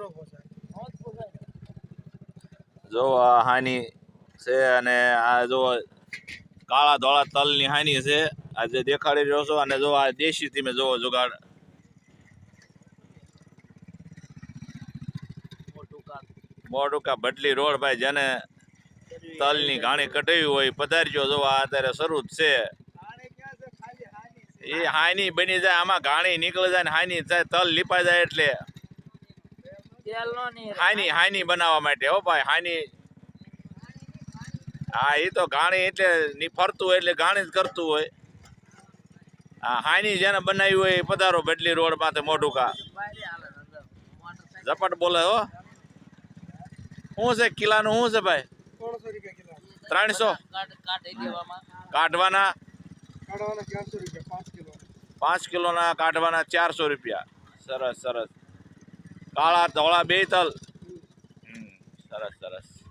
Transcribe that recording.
નો પોસાય જો હાની છે અને આ જો કાળા ધોળા તલની હાની છે. આજે દેખાડી રહ્યો છો અને જો આ દેશી તમે જોવો જુગાડ. મોટુકા ભટલી રોડ ભાઈ જેને તલની ઘાણી કટાવી હોય પધારજો. જો અત્યારે શરૂ જ છે. એ હાની બની જાય, આમાં ઘાણી નીકળી જાય હાની જાય તલ લીપાઈ જાય એટલે. હાની હાની બનાવવા માટે હો ભાઈ હાની. હા એ તો ઘાણી એટલે ની ફરતું હોય એટલે ઘાણી જ કરતું હોય. હા હાની જેને બનાવી હોય એ પધારો બેટલી રોડ પાસે મોઢું કા ઝપટ બોલે હો. શું છે કિલ્લાનું શું છે ભાઈ? ત્રણસો રૂપિયા કિલો. ત્રણસો? કાઢવાના? કાઢવાના ચારસો રૂપિયા પાંચ કિલો. પાંચ કિલોના કાઢવાના ચારસો રૂપિયા. સરસ સરસ. કાળા ધોળા બે તલ સરસ સરસ.